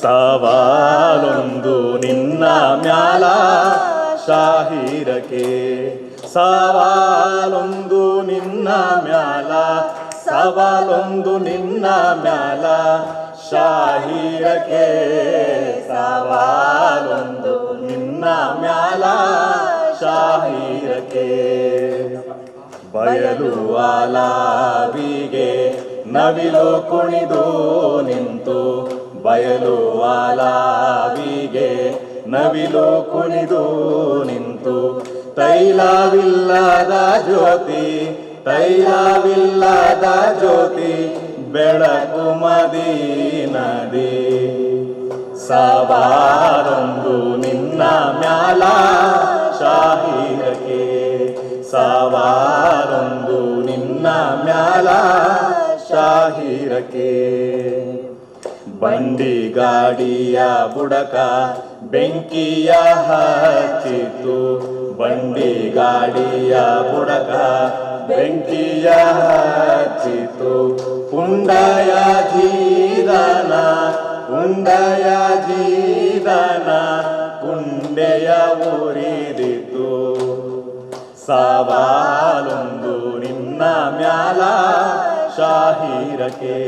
ಸವಾಲೊಂದು ನಿನ್ನ ಮ್ಯಾಲ ಶಾಹಿರಕೆ ಸವಾಲೊಂದು ನಿನ್ನ ಮ್ಯಾಲ, ಸವಾಲೊಂದು ನಿನ್ನ ಮ್ಯಾಲ ಶಾಹಿರಕೆ ಸವಾಲೊಂದು ನಿನ್ನ ಮ್ಯಾಲ ಶಾಹಿರಕೆ ಬಯಲು ಆಲಾವಿಗೆ ನವಿಲು ಕುಣಿದು ನಿಂತು ಬಯಲು ಆಲಾವಿಗೆ ನವಿಲು ಕುಣಿದು ನಿಂತು. ತೈಲವಿಲ್ಲದ ಜ್ಯೋತಿ ತೈಲವಿಲ್ಲದ ಜ್ಯೋತಿ, ಬೆಳಕು ಮದೀನದಿ ಸವಾರೊಂದು ನಿನ್ನ ಮ್ಯಾಲ ಶಾಹಿರಕೆ ಸವಾರೊಂದು ನಿನ್ನ ಮ್ಯಾಲ ಶಾಹಿರಕೆ ಬಂಡಿ ಗಾಡಿಯ ಬುಡಕ ಬೆಂಕಿಯ ಹಚ್ಚಿತು ಬಂಡಿ ಗಾಡಿಯ ಬುಡಕ ಬೆಂಕಿಯ ಹಚ್ಚಿತು ಪುಂಡಯ ಜೀದನ ಪುಂಡಯ ಜೀದನ ಕುಂಡೆಯ ಉರಿದಿತು ಸವಾಲೊಂದು ನಿನ್ನ ಮ್ಯಾಲ ಶಾಹಿರಕೆ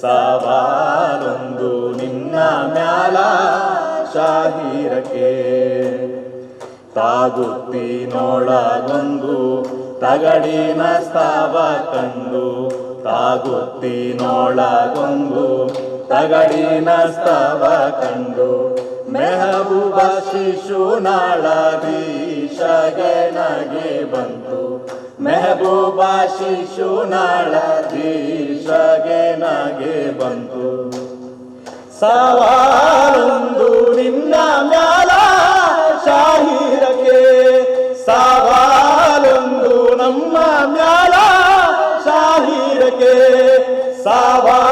ಸವಾಲೊಂದು ನಿನ್ನ ಮ್ಯಾಲ ಶಾಹಿರಕೆ ತಾಗುತ್ತಿನೊಳಗೊಂದು ತಗಡಿನ ಸ್ಥಾವ ಕಂಡು. ತಾಗುತ್ತಿನೊಳಗೊಂದು ತಗಡಿನ ಸ್ಥಾವ ಕಂಡು. ಮೆಹಬೂಬ ಶಿಶುನಾಳದಿ ಶಗನಗೆ ಬಂತು. ಮೆಹಬೂಬ ನಾಳಧೀಶಗೆ ನಗೆ ಬಂತು. ಸವಾರೊಂದು ನಿನ್ನ ಮ್ಯಾಲ ಶಾಹಿರಕ್ಕೆ ಸವಾಲೊಂದು ನಮ್ಮ ಮ್ಯಾಲ ಶಾಹಿರಕ್ಕೆ ಸವಾಲೊಂದು